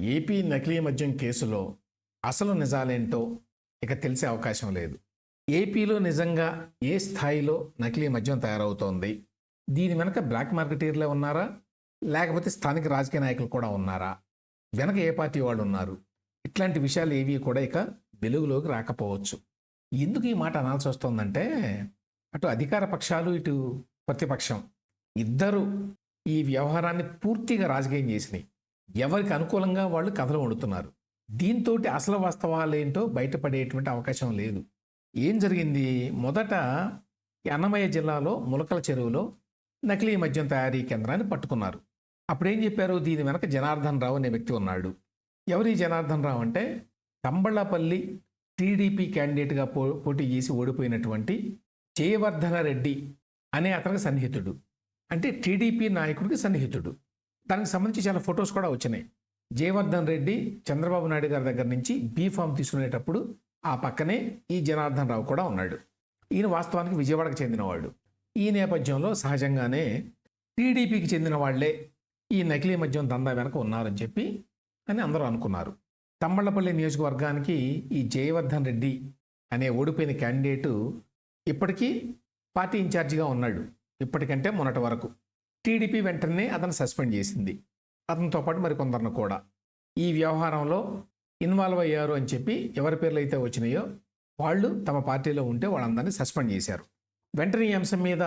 AP నకిలీ మద్యం కేసులో అసలు నిజాలేంటో ఇక తెలిసే అవకాశం లేదు. ఏపీలో నిజంగా ఏ స్థాయిలో నకిలీ మద్యం తయారవుతోంది? దీని వెనక బ్లాక్ మార్కెటీర్లే ఉన్నారా? లేకపోతే స్థానిక రాజకీయ నాయకులు కూడా ఉన్నారా? వెనక ఏ పార్టీ వాళ్ళు ఉన్నారు? ఇట్లాంటి విషయాలు ఏవి కూడా ఇక వెలుగులోకి రాకపోవచ్చు. ఎందుకు ఈ మాట అనాల్సి వస్తుందంటే అటు అధికార పక్షాలు ఇటు ప్రతిపక్షం. ఇద్దరు ఈ వ్యవహారాన్ని పూర్తిగా రాజకీయం చేసినాయి. ఎవరికి అనుకూలంగా వాళ్ళు కథలు వండుతున్నారు. దీంతో అసలు వాస్తవాలు ఏంటో బయటపడేటువంటి అవకాశం లేదు. ఏం జరిగింది? మొదట అన్నమయ్య జిల్లాలో ములకల చెరువులో నకిలీ మద్యం తయారీ కేంద్రాన్ని పట్టుకున్నారు. అప్పుడేం చెప్పారు? దీని వెనక జనార్దన్ రావు అనే వ్యక్తి ఉన్నాడు. ఎవరి జనార్దన్ రావు అంటే? కంబళ్ళపల్లి టీడీపీ క్యాండిడేట్గా పో పోటీ చేసి ఓడిపోయినటువంటి జయవర్ధన రెడ్డి అనే అతనికి సన్నిహితుడు. అంటే టీడీపీ నాయకుడికి సన్నిహితుడు. దానికి సంబంధించి చాలా ఫొటోస్ కూడా వచ్చినాయి. జయవర్ధన్ రెడ్డి చంద్రబాబు నాయుడు గారి దగ్గర నుంచి బీ ఫామ్ తీసుకునేటప్పుడు ఆ పక్కనే ఈ జనార్దన్ రావు కూడా ఉన్నాడు. ఈయన వాస్తవానికి విజయవాడకు చెందినవాడు. ఈ నేపథ్యంలో సహజంగానే టీడీపీకి చెందిన వాళ్ళే ఈ నకిలీ మద్యం దందా వెనక ఉన్నారని చెప్పి అని అందరూ అనుకున్నారు. తమ్మళ్ళపల్లి నియోజకవర్గానికి ఈ జయవర్ధన్ రెడ్డి అనే ఓడిపోయిన క్యాండిడేటు ఇప్పటికీ పార్టీ ఇన్ఛార్జిగా ఉన్నాడు. ఇప్పటికంటే మొన్నటి వరకు. టీడీపీ వెంటనే అతను సస్పెండ్ చేసింది. అతనితో పాటు మరి కొందరిని కూడా. ఈ వ్యవహారంలో ఇన్వాల్వ్ అయ్యారు అని చెప్పి ఎవరి పేర్లు అయితే వచ్చినాయో వాళ్ళు తమ పార్టీలో ఉంటే వాళ్ళందరినీ సస్పెండ్ చేశారు. వెంటనే ఈ అంశం మీద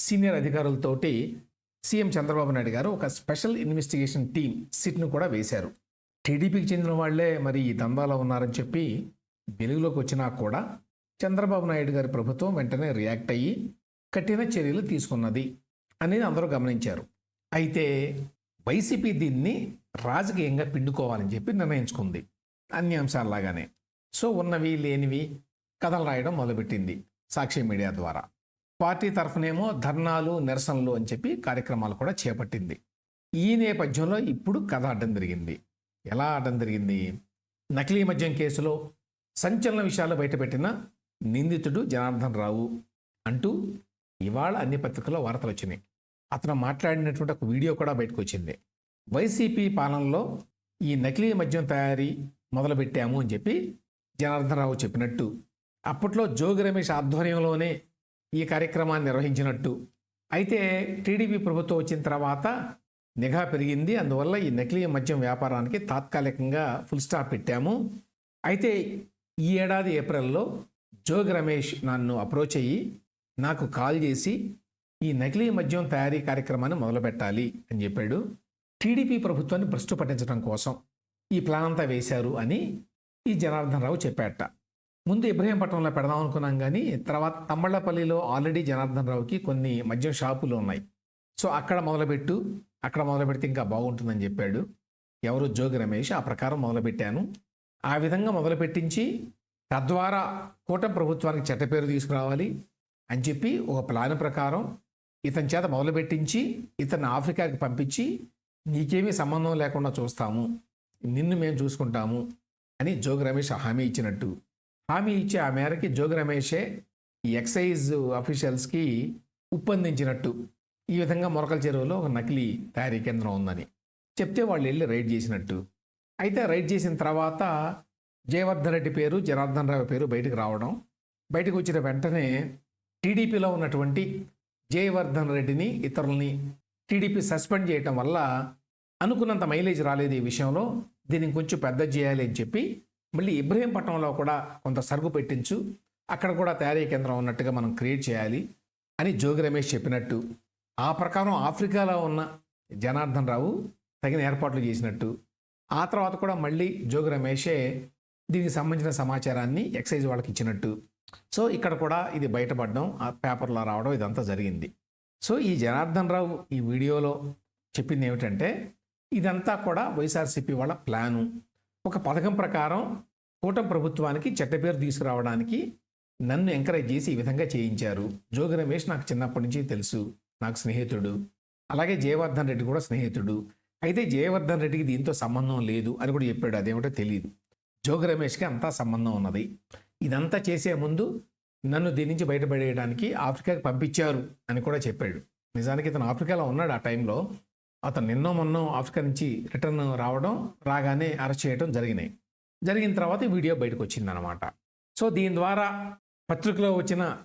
సీనియర్ అధికారులతోటి సీఎం చంద్రబాబు నాయుడు గారు ఒక స్పెషల్ ఇన్వెస్టిగేషన్ టీం సిట్ను కూడా వేశారు. టీడీపీకి చెందిన వాళ్ళే మరి ఈ దందాలో ఉన్నారని చెప్పి వెలుగులోకి వచ్చినా కూడా చంద్రబాబు నాయుడు గారి ప్రభుత్వం వెంటనే రియాక్ట్ అయ్యి కఠిన చర్యలు తీసుకున్నది. అనేది అందరూ గమనించారు. అయితే వైసీపీ దీన్ని రాజకీయంగా పిండుకోవాలని చెప్పి నిర్ణయించుకుంది. అన్ని అంశాల్లాగానే. సో ఉన్నవి లేనివి కథలు రాయడం మొదలుపెట్టింది సాక్షి మీడియా ద్వారా. పార్టీ తరఫునేమో ధర్నాలు నిరసనలు అని చెప్పి కార్యక్రమాలు కూడా చేపట్టింది. ఈ నేపథ్యంలో ఇప్పుడు కథ అడ్డం జరిగింది. ఎలా అడ్డం జరిగింది? నకిలీ మద్యం కేసులో సంచలన విషయాలు బయటపెట్టిన నిందితుడు జనార్దన్ రావు అంటూ ఇవాళ అన్ని పత్రికల్లో వార్తలు వచ్చినాయి. అతను మాట్లాడినటువంటి ఒక వీడియో కూడా బయటకు వచ్చింది వైసీపీ పాలనలో ఈ నకిలీ మద్యం తయారీ మొదలుపెట్టాము అని చెప్పి జనార్దనరావు చెప్పినట్టు అప్పట్లో జోగి రమేష్ ఆధ్వర్యంలోనే ఈ కార్యక్రమాన్ని నిర్వహించినట్టు. అయితే టీడీపీ ప్రభుత్వం వచ్చిన తర్వాత నిఘా పెరిగింది. అందువల్ల ఈ నకిలీ మద్యం వ్యాపారానికి తాత్కాలికంగా ఫుల్ స్టాప్ పెట్టాము. అయితే ఈ ఏడాది ఏప్రిల్లో జోగి రమేష్ నన్ను అప్రోచ్ అయ్యి నాకు కాల్ చేసి ఈ నకిలీ మద్యం తయారీ కార్యక్రమాన్ని మొదలుపెట్టాలి అని చెప్పాడు. టీడీపీ ప్రభుత్వాన్ని భ్రష్టు పట్టించడం కోసం ఈ ప్లాన్ అంతా వేశారు అని ఈ జనార్దన్ రావు చెప్పాట. ముందు ఇబ్రహీంపట్నంలో పెడదాం అనుకున్నాం కానీ తర్వాత తమ్మళ్ళపల్లిలో ఆల్రెడీ జనార్దన్ రావుకి కొన్ని మద్యం షాపులు ఉన్నాయి. సో అక్కడ మొదలుపెట్టు అక్కడ మొదలుపెడితే ఇంకా బాగుంటుందని చెప్పాడు. ఎవరు జోగి రమేష్ ఆ ప్రకారం మొదలుపెట్టాను. ఆ విధంగా మొదలుపెట్టించి తద్వారా కూటమి ప్రభుత్వానికి చెట్టపేరు పేరు తీసుకురావాలి అని చెప్పి ఒక ప్లాన్ ప్రకారం ఇతని చేత మొదలుపెట్టించి ఇతన్ని ఆఫ్రికాకి పంపించి నీకేమీ సంబంధం లేకుండా చూస్తాము నిన్ను మేము చూసుకుంటాము అని జోగి రమేష్ హామీ ఇచ్చినట్టు. హామీ ఇచ్చి ఆ మేరకి జోగి రమేషే ఈ ఎక్సైజ్ అఫీషియల్స్కి ఉప్పందించినట్టు. ఈ విధంగా మొరకల చెరువులో ఒక నకిలీ తయారీ కేంద్రం ఉందని చెప్తే వాళ్ళు వెళ్ళి రైడ్ చేసినట్టు. అయితే రైడ్ చేసిన తర్వాత జయవర్ధన్ రెడ్డి పేరు జనార్దన్ రావు పేరు బయటకు రావడం బయటకు వచ్చిన వెంటనే టీడీపీలో ఉన్నటువంటి జయవర్ధన్ రెడ్డిని ఇతరుల్ని టీడీపీ సస్పెండ్ చేయటం వల్ల అనుకున్నంత మైలేజ్ రాలేదు ఈ విషయంలో. దీన్ని కొంచెం పెద్ద చేయాలి అని చెప్పి మళ్ళీ ఇబ్రహీంపట్నంలో కూడా కొంత సరుకు పెట్టించు అక్కడ కూడా తయారీ కేంద్రం ఉన్నట్టుగా మనం క్రియేట్ చేయాలి అని జోగి రమేష్ చెప్పినట్టు. ఆ ప్రకారం ఆఫ్రికాలో ఉన్న జనార్దన్ రావు తగిన ఏర్పాట్లు చేసినట్టు. ఆ తర్వాత కూడా మళ్ళీ జోగి రమేషే దీనికి సంబంధించిన సమాచారాన్ని ఎక్సైజ్ వాళ్ళకి ఇచ్చినట్టు. సో ఇక్కడ కూడా ఇది బయటపడడం ఆ పేపర్లో రావడం ఇదంతా జరిగింది. సో ఈ జనార్దన్ రావు ఈ వీడియోలో చెప్పింది ఏమిటంటే ఇదంతా కూడా వైఎస్ఆర్సీపీ వాళ్ళ ప్లాను. ఒక పథకం ప్రకారం కూటమి ప్రభుత్వానికి చెడ్డ పేరు తీసుకురావడానికి నన్ను ఎంకరేజ్ చేసి ఈ విధంగా చేయించారు. జోగి రమేష్ నాకు చిన్నప్పటి నుంచి తెలుసు నాకు స్నేహితుడు. అలాగే జయవర్ధన్ రెడ్డి కూడా స్నేహితుడు. అయితే జయవర్ధన్ రెడ్డికి దీంతో సంబంధం లేదు అని కూడా చెప్పాడు అదేమిటో తెలియదు జోగి రమేష్కి అంతా సంబంధం ఉన్నది. ఇదంతా చేసే ముందు నన్ను దీని నుంచి బయటపడేయడానికి ఆఫ్రికాకి పంపించారు అని కూడా చెప్పాడు. నిజానికి ఇతను ఆఫ్రికాలో ఉన్నాడు ఆ టైంలో. అతను నిన్నో మొన్నో ఆఫ్రికా నుంచి రిటర్న్ రావడం రాగానే అరెస్ట్ చేయడం జరిగినాయి. జరిగిన తర్వాత వీడియో బయటకు వచ్చిందనమాట సో దీని ద్వారా పత్రికలో వచ్చిన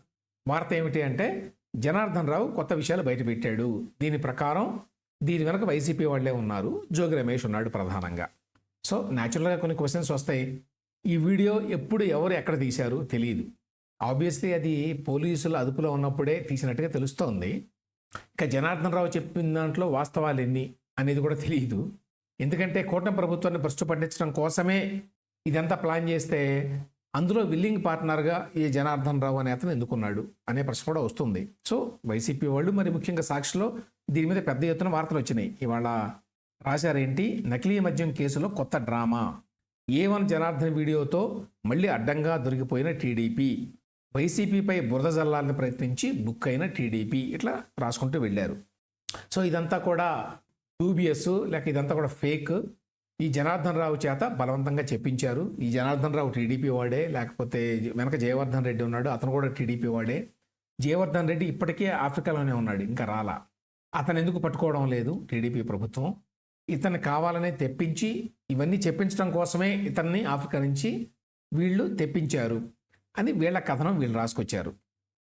వార్త ఏమిటి అంటే జనార్దన్ రావు కొత్త విషయాలు బయటపెట్టాడు దీని ప్రకారం దీని వెనక వైసీపీ వాళ్ళే ఉన్నారు. జోగి రమేష్ ఉన్నాడు ప్రధానంగా. సో న్యాచురల్గా కొన్ని క్వశ్చన్స్ వస్తాయి. ఈ వీడియో ఎప్పుడు ఎవరు ఎక్కడ తీశారు తెలియదు ఆబ్వియస్లీ అది పోలీసుల అదుపులో ఉన్నప్పుడే తీసినట్టుగా తెలుస్తోంది. ఇక జనార్దన్ రావు చెప్పిన దాంట్లో వాస్తవాలు ఎన్ని అనేది కూడా తెలియదు ఎందుకంటే కూటమి ప్రభుత్వాన్ని భ్రష్టు పట్టించడం కోసమే ఇదంతా ప్లాన్ చేస్తే అందులో విల్లింగ్ పార్ట్నర్గా ఈ జనార్దన్ రావు అనే అతను ఎందుకున్నాడు అనే ప్రశ్న కూడా వస్తుంది. సో వైసీపీ వాళ్ళు మరి ముఖ్యంగా సాక్షిలో దీని మీద పెద్ద ఎత్తున వార్తలు వచ్చినాయి. ఇవాళ రాశారేంటి? నకిలీ మద్యం కేసులో కొత్త డ్రామా. ఏ వన్ జనార్దన్ వీడియోతో మళ్ళీ అడ్డంగా దొరికిపోయిన టీడీపీ. వైసీపీపై బురద జల్లాలని ప్రయత్నించి బుక్ అయిన టీడీపీ ఇట్లా రాసుకుంటూ వెళ్ళారు. సో ఇదంతా కూడా టూబియస్ లేక ఇదంతా కూడా ఫేక్ ఈ జనార్దన్ రావు చేత బలవంతంగా చెప్పించారు. ఈ జనార్దన్ రావు టీడీపీ వాడే లేకపోతే వెనక జయవర్ధన్ రెడ్డి ఉన్నాడు అతను కూడా టీడీపీ వాడే. జయవర్ధన్ రెడ్డి ఇప్పటికే ఆఫ్రికాలోనే ఉన్నాడు ఇంకా రాలా. అతను ఎందుకు పట్టుకోవడం లేదు టీడీపీ ప్రభుత్వం. ఇతన్ని కావాలనే తెప్పించి ఇవన్నీ చెప్పించడం కోసమే ఇతన్ని ఆఫ్రికా నుంచి వీళ్ళు తెప్పించారు అని వీళ్ళ కథనం వీళ్ళు రాసుకొచ్చారు.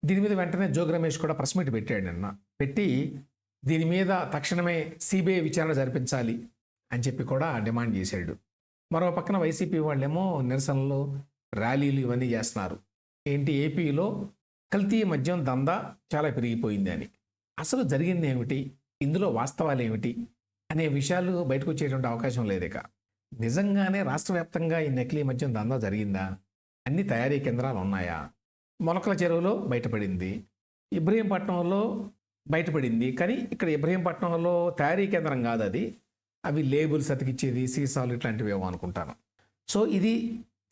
దీని మీద వెంటనే జోగ్ రమేష్ కూడా ప్రెస్ మీట్ పెట్టాడు నిన్న. పెట్టి దీని మీద తక్షణమే సిబిఐ విచారణ జరిపించాలి అని చెప్పి కూడా డిమాండ్ చేశాడు. మరో పక్కన వైసీపీ వాళ్ళేమో నిరసనలు ర్యాలీలు ఇవన్నీ చేస్తున్నారు. ఏంటి ఏపీలో కల్తీ మద్యం దందా చాలా పెరిగిపోయింది అని. అసలు జరిగింది ఏమిటి? ఇందులో వాస్తవాలు ఏమిటి అనే విషయాలు బయటకు వచ్చేటువంటి అవకాశం లేదు ఇక నిజంగానే రాష్ట్ర వ్యాప్తంగా ఈ నకిలీ మద్యం దందా జరిగిందా? అన్ని తయారీ కేంద్రాలు ఉన్నాయా? మొలకల చెరువులో బయటపడింది. ఇబ్రహీంపట్నంలో బయటపడింది. కానీ ఇక్కడ ఇబ్రహీంపట్నంలో తయారీ కేంద్రం కాదు అది. అవి లేబుల్స్ అతికిచ్చేది సీసాలు ఇట్లాంటివి ఏమో అనుకుంటాను. సో ఇది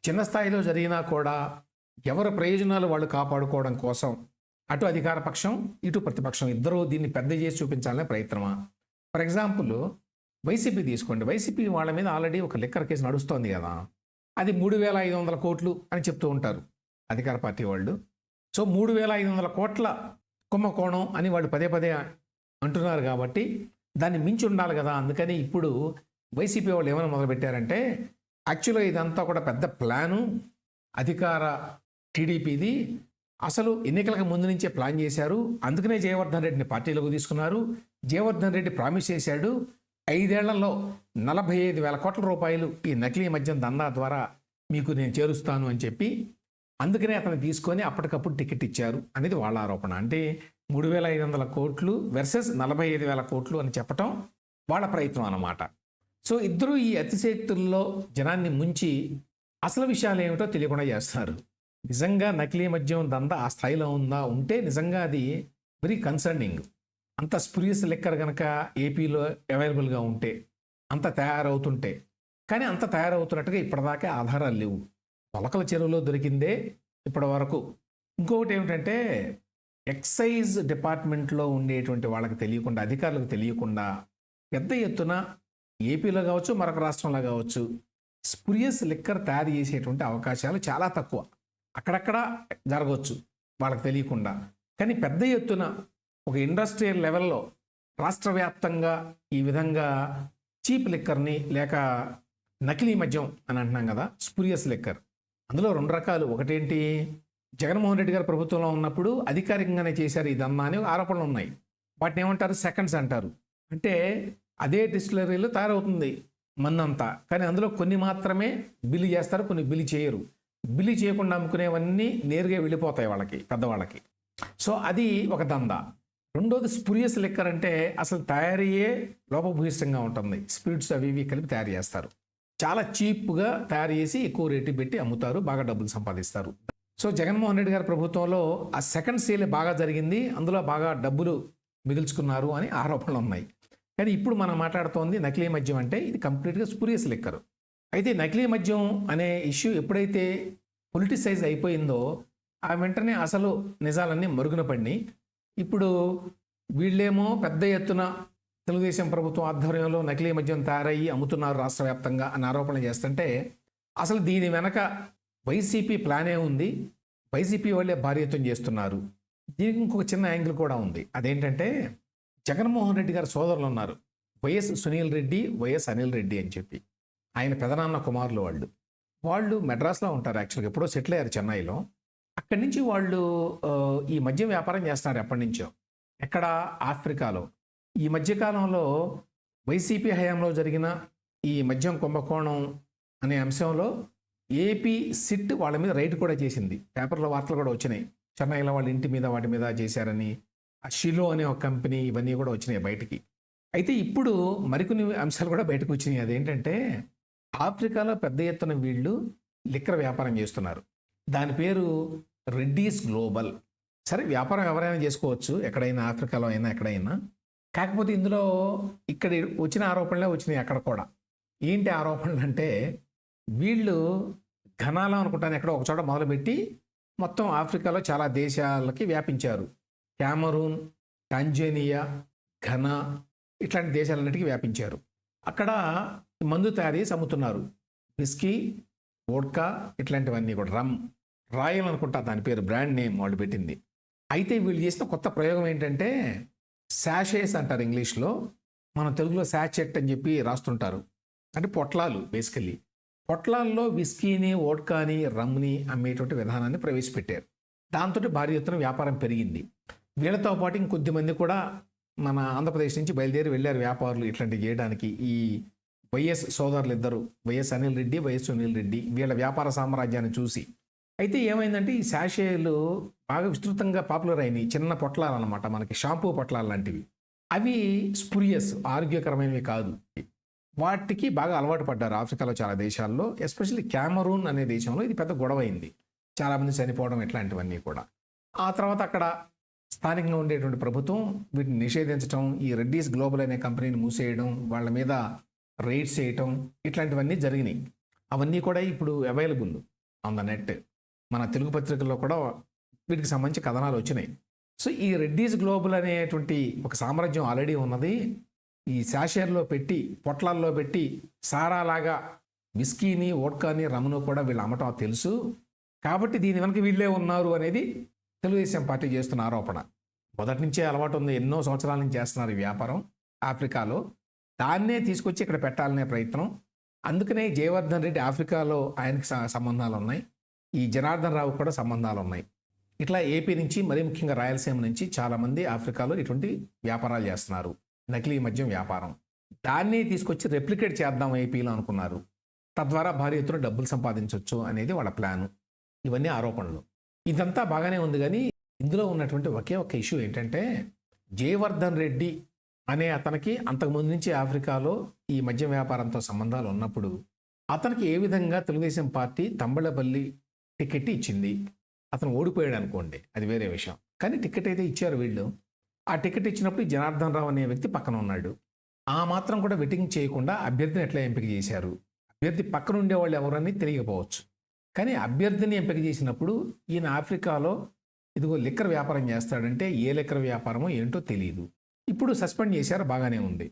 చిన్న స్థాయిలో జరిగినా కూడా ఎవరి ప్రయోజనాలు వాళ్ళు కాపాడుకోవడం కోసం అటు అధికార పక్షం ఇటు ప్రతిపక్షం ఇద్దరూ దీన్ని పెద్ద చేసి చూపించాలనే ప్రయత్నమా? ఫర్ ఎగ్జాంపుల్ వైసీపీ తీసుకోండి. వైసీపీ వాళ్ళ మీద ఆల్రెడీ ఒక లిక్కర్ కేసు నడుస్తోంది కదా. అది మూడు వేల ఐదు వందల కోట్లు అని చెప్తూ ఉంటారు అధికార పార్టీ వాళ్ళు. సో మూడు వేల ఐదు వందల కోట్ల కుంభకోణం అని వాళ్ళు పదే పదే అంటున్నారు కాబట్టి దాన్ని మించి ఉండాలి కదా. అందుకని ఇప్పుడు వైసీపీ వాళ్ళు ఏమైనా మొదలుపెట్టారంటే యాక్చువల్గా ఇదంతా కూడా పెద్ద ప్లాను. అధికార టీడీపీది అసలు ఎన్నికలకు ముందు నుంచే ప్లాన్ చేశారు. అందుకనే జయవర్ధన్ రెడ్డిని పార్టీలోకి తీసుకున్నారు. జయవర్ధన్ రెడ్డి ప్రామిస్ చేశాడు ఐదేళ్ళలో నలభై ఐదు వేల కోట్ల రూపాయలు ఈ నకిలీ మద్యం దందా ద్వారా మీకు నేను చేరుస్తాను అని చెప్పి అందుకనే అతను తీసుకొని అప్పటికప్పుడు టికెట్ ఇచ్చారు అనేది వాళ్ళ ఆరోపణ. అంటే మూడు వేల ఐదు వందల కోట్లు వెర్సెస్ నలభై ఐదు వేల కోట్లు అని చెప్పటం వాళ్ళ ప్రయత్నం అన్నమాట. సో ఇద్దరు ఈ అతిశక్తుల్లో జనాన్ని ముంచి అసలు విషయాలు ఏమిటో తెలియకుండా చేస్తారు. నిజంగా నకిలీ మద్యం దందా ఆ స్థాయిలో ఉందా? ఉంటే నిజంగా అది వెరీ కన్సర్నింగ్ అంత స్ప్రియస్ లెక్కర్ కనుక ఏపీలో అవైలబుల్గా ఉంటే అంత తయారవుతుంటే కానీ అంత తయారవుతున్నట్టుగా ఇప్పటిదాకా ఆధారాలు లేవు. తొలకల చెరువులో దొరికిందే ఇప్పటి వరకు ఇంకొకటి ఏమిటంటే ఎక్సైజ్ డిపార్ట్మెంట్లో ఉండేటువంటి వాళ్ళకి తెలియకుండా అధికారులకు తెలియకుండా పెద్ద ఎత్తున ఏపీలో కావచ్చు మరొక రాష్ట్రంలో కావచ్చు స్పురియస్ లిక్కర్ తయారు చేసేటువంటి అవకాశాలు చాలా తక్కువ. అక్కడక్కడ జరగవచ్చు వాళ్ళకి తెలియకుండా. కానీ పెద్ద ఎత్తున ఒక ఇండస్ట్రియల్ లెవెల్లో రాష్ట్ర వ్యాప్తంగా ఈ విధంగా చీప్ లిక్కర్ని లేక నకిలీ మద్యం అని అంటున్నాం కదా స్పురియస్ లిక్కర్. అందులో రెండు రకాలు. ఒకటేంటి? జగన్మోహన్ రెడ్డి గారు ప్రభుత్వంలో ఉన్నప్పుడు అధికారికంగానే చేశారు ఇదన్నా అని ఆరోపణలు ఉన్నాయి. వాటిని ఏమంటారు? సెకండ్స్ అంటారు. అంటే అదే డిస్టిలరీలో తయారవుతుంది మందంతా కానీ అందులో కొన్ని మాత్రమే బిల్లు చేస్తారు కొన్ని బిల్లు చేయరు. బిల్లు చేయకుండా అమ్ముకునేవన్నీ నేరుగా వెళ్ళిపోతాయి వాళ్ళకి పెద్దవాళ్ళకి. సో అది ఒక దందా. రెండోది స్పురియస్ లిక్కర్ అంటే అసలు తయారీయే లోపభూయిష్టంగా ఉంటుంది. స్పిరిట్స్ అవి ఇవి కలిపి తయారు చేస్తారు. చాలా చీప్గా తయారు చేసి ఎక్కువ రేటు పెట్టి అమ్ముతారు బాగా డబ్బులు సంపాదిస్తారు. సో జగన్మోహన్ రెడ్డి గారి ప్రభుత్వంలో ఆ సెకండ్ సేల్ బాగా జరిగింది అందులో బాగా డబ్బులు మిగుల్చుకున్నారు అని ఆరోపణలు ఉన్నాయి. కానీ ఇప్పుడు మనం మాట్లాడుతోంది నకిలీ మద్యం అంటే ఇది కంప్లీట్గా స్పురియస్ లిక్కరు. అయితే నకిలీ మద్యం అనే ఇష్యూ ఎప్పుడైతే పొలిటిసైజ్ అయిపోయిందో ఆ వెంటనే అసలు నిజాలన్నీ మరుగున పడినాయి. ఇప్పుడు వీళ్ళేమో పెద్ద ఎత్తున తెలుగుదేశం ప్రభుత్వం ఆధ్వర్యంలో నకిలీ మద్యం తయారయ్యి అమ్ముతున్నారు రాష్ట్ర వ్యాప్తంగా అని ఆరోపణలు చేస్తుంటే అసలు దీని వెనక వైసీపీ ప్లానే ఉంది. వైసీపీ వాళ్ళే భార్యత్వం చేస్తున్నారు. దీనికి ఇంకొక చిన్న యాంగిల్ కూడా ఉంది. అదేంటంటే జగన్మోహన్ రెడ్డి గారి సోదరులు ఉన్నారు. వైఎస్ సునీల్ రెడ్డి వైఎస్ అనిల్ రెడ్డి అని చెప్పి. ఆయన పెదనాన్న కుమారులు వాళ్ళు. వాళ్ళు మెడ్రాస్లో ఉంటారు యాక్చువల్గా. ఎప్పుడో సెటిల్ అయ్యారు చెన్నైలో. అక్కడి నుంచి వాళ్ళు ఈ మద్యం వ్యాపారం చేస్తున్నారు ఎప్పటి నుంచో. ఎక్కడ? ఆఫ్రికాలో. ఈ మధ్యకాలంలో వైసీపీ హయాంలో జరిగిన ఈ మద్యం కుంభకోణం అనే అంశంలో ఏపీ సిట్ వాళ్ళ మీద రైడ్ కూడా చేసింది. పేపర్లో వార్తలు కూడా వచ్చినాయి. చెన్నైలో వాళ్ళ ఇంటి మీద వాటి మీద చేశారని ఆ షిలో అనే ఒక కంపెనీ ఇవన్నీ కూడా వచ్చినాయి బయటికి. అయితే ఇప్పుడు మరికొన్ని అంశాలు కూడా బయటకు వచ్చినాయి. అదేంటంటే ఆఫ్రికాలో పెద్ద ఎత్తున వీళ్ళు లిక్కర్ వ్యాపారం చేస్తున్నారు. దాని పేరు రెడ్డీస్ గ్లోబల్. సరే వ్యాపారం ఎవరైనా చేసుకోవచ్చు ఎక్కడైనా ఆఫ్రికాలో అయినా ఎక్కడైనా. కాకపోతే ఇందులో ఇక్కడ వచ్చిన ఆరోపణలే వచ్చినాయి అక్కడ కూడా. ఏంటి ఆరోపణలు అంటే వీళ్ళు ఘనాలో అనుకుంటాను ఎక్కడో ఒక చోట మొదలుపెట్టి మొత్తం ఆఫ్రికాలో చాలా దేశాలకి వ్యాపించారు. క్యామరూన్ టాంజేనియా ఘనా ఇట్లాంటి దేశాలన్నిటికీ వ్యాపించారు. అక్కడ మందు తయారు చేసి అమ్ముతున్నారు. విస్కీ వోడ్కా ఇట్లాంటివన్నీ కూడా. రమ్ రాయల్ అనుకుంటా దాని పేరు బ్రాండ్ నేమ్ వాళ్ళు పెట్టింది. అయితే వీళ్ళు చేసిన కొత్త ప్రయోగం ఏంటంటే శాషేస్ అంటారు ఇంగ్లీష్లో. మనం తెలుగులో శాచెట్ అని చెప్పి రాస్తుంటారు. అంటే పొట్లాలు బేసికలీ పొట్లాల్లో విస్కీని వోడ్కాని రమ్ని అమ్మేటువంటి విధానాన్ని ప్రవేశపెట్టారు. దాంతో భారీ ఎత్తున వ్యాపారం పెరిగింది. వీళ్ళతో పాటు ఇంకొద్ది మంది కూడా మన ఆంధ్రప్రదేశ్ నుంచి బయలుదేరి వెళ్ళారు వ్యాపారులు ఇట్లాంటివి చేయడానికి ఈ వైఎస్ సోదరులు ఇద్దరు వైఎస్ అనిల్ రెడ్డి వైఎస్ సునీల్ రెడ్డి వీళ్ళ వ్యాపార సామ్రాజ్యాన్ని చూసి. అయితే ఏమైందంటే ఈ శాషేలు బాగా విస్తృతంగా పాపులర్ అయినాయి. చిన్న పొట్లాలు అనమాట మనకి షాంపూ పొట్లాలు లాంటివి. అవి స్పురియస్ ఆరోగ్యకరమైనవి కాదు. వాటికి బాగా అలవాటు పడ్డారు ఆఫ్రికాలో చాలా దేశాల్లో ఎస్పెషల్లీ క్యామరూన్ అనే దేశంలో ఇది పెద్ద గొడవ అయింది చాలామంది చనిపోవడం ఇట్లాంటివన్నీ కూడా. ఆ తర్వాత అక్కడ స్థానికంగా ఉండేటువంటి ప్రభుత్వం వీటిని నిషేధించడం ఈ రెడ్డీస్ గ్లోబల్ అనే కంపెనీని మూసేయడం వాళ్ళ మీద రైడ్స్ చేయటం ఇట్లాంటివన్నీ జరిగినాయి. అవన్నీ కూడా ఇప్పుడు అవైలబుల్ ఆన్ ద నెట్ మన తెలుగు పత్రికల్లో కూడా వీటికి సంబంధించి కథనాలు వచ్చినాయి. సో ఈ రెడ్డీస్ గ్లోబల్ అనేటువంటి ఒక సామ్రాజ్యం ఆల్రెడీ ఉన్నది. ఈ శాషేర్లో పెట్టి పొట్లాల్లో పెట్టి సారాలాగా విస్కీని ఓట్కాని రమ్ను కూడా వీళ్ళు అమ్మటం తెలుసు. కాబట్టి దీని వెనక వీళ్ళే ఉన్నారు అనేది తెలుగుదేశం పార్టీ చేస్తున్న ఆరోపణ. మొదటి నుంచే అలవాటు ఉంది. ఎన్నో సంవత్సరాల నుంచి చేస్తున్నారు ఈ వ్యాపారం ఆఫ్రికాలో. దాన్నే తీసుకొచ్చి ఇక్కడ పెట్టాలనే ప్రయత్నం. అందుకనే జయవర్ధన్ రెడ్డి ఆఫ్రికాలో ఆయనకి సంబంధాలు ఉన్నాయి ఈ జనార్దన్ రావు కూడా సంబంధాలు ఉన్నాయి ఇట్లా ఏపీ నుంచి మరీ ముఖ్యంగా రాయలసీమ నుంచి చాలామంది ఆఫ్రికాలో ఇటువంటి వ్యాపారాలు చేస్తున్నారు. నకిలీ మద్యం వ్యాపారం. దాన్ని తీసుకొచ్చి రెప్లికేట్ చేద్దాం ఏపీలో అనుకున్నారు. తద్వారా భారీ ఎత్తున డబ్బులు సంపాదించవచ్చు అనేది వాళ్ళ ప్లాను. ఇవన్నీ ఆరోపణలు. ఇదంతా బాగానే ఉంది కానీ ఇందులో ఉన్నటువంటి ఒకే ఒక ఇష్యూ ఏంటంటే జయవర్ధన్ రెడ్డి అనే అతనికి అంతకుముందు నుంచి ఆఫ్రికాలో ఈ మద్యం వ్యాపారంతో సంబంధాలు ఉన్నప్పుడు అతనికి ఏ విధంగా తెలుగుదేశం పార్టీ తంబళపల్లి టికెట్ ఇచ్చింది? అతను ఓడిపోయాడు అనుకోండి అది వేరే విషయం. కానీ టికెట్ అయితే ఇచ్చారు వీళ్ళు. ఆ టికెట్ ఇచ్చినప్పుడు జనార్దన్ రావు అనే వ్యక్తి పక్కన ఉన్నాడు. ఆ మాత్రం కూడా వెట్టింగ్ చేయకుండా అభ్యర్థిని ఎట్లా ఎంపిక చేశారు? అభ్యర్థి పక్కన ఉండేవాళ్ళు ఎవరని తెలియకపోవచ్చు. కానీ అభ్యర్థిని ఎంపిక చేసినప్పుడు ఈయన ఆఫ్రికాలో ఇదిగో లిక్కర్ వ్యాపారం చేస్తాడంటే ఏ లిక్కర్ వ్యాపారమో ఏంటో తెలియదు ఇప్పుడు సస్పెండ్ చేశారు? బాగానే ఉంది.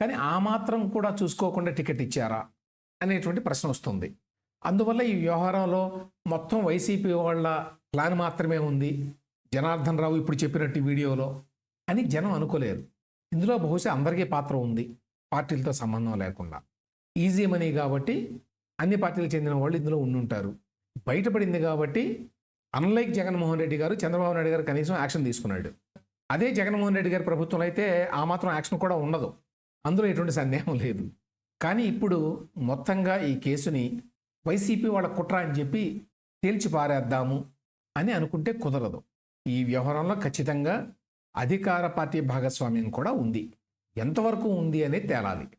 కానీ ఆ మాత్రం కూడా చూసుకోకుండా టికెట్ ఇచ్చారా? అనేటువంటి ప్రశ్న వస్తుంది. అందువల్ల ఈ వ్యవహారంలో మొత్తం వైసీపీ వాళ్ళ ప్లాన్ మాత్రమే ఉంది. జనార్దన్ రావు ఇప్పుడు చెప్పినట్టు వీడియోలో అని జనం అనుకోలేరు ఇందులో బహుశా అందరికీ పాత్ర ఉంది. పార్టీలతో సంబంధం లేకుండా. ఈజీ మనీ కాబట్టి అన్ని పార్టీలకు చెందిన వాళ్ళు ఇందులో ఉండుంటారు. బయటపడింది కాబట్టి అన్లైక్ జగన్మోహన్ రెడ్డి గారు చంద్రబాబు నాయుడు గారు కనీసం యాక్షన్ తీసుకున్నాడు. అదే జగన్మోహన్ రెడ్డి గారి ప్రభుత్వం అయితే ఆ మాత్రం యాక్షన్ కూడా ఉండదు. అందులో ఎటువంటి సందేహం లేదు. కానీ ఇప్పుడు మొత్తంగా ఈ కేసుని వైసీపీ వాళ్ళ కుట్ర అని చెప్పి తేల్చి పారేద్దాము అని అనుకుంటే కుదరదు. ఈ వ్యవహారంలో ఖచ్చితంగా అధికార పార్టీ భాగస్వామ్యం కూడా ఉంది. ఎంతవరకు ఉంది అనేది తేలాలి.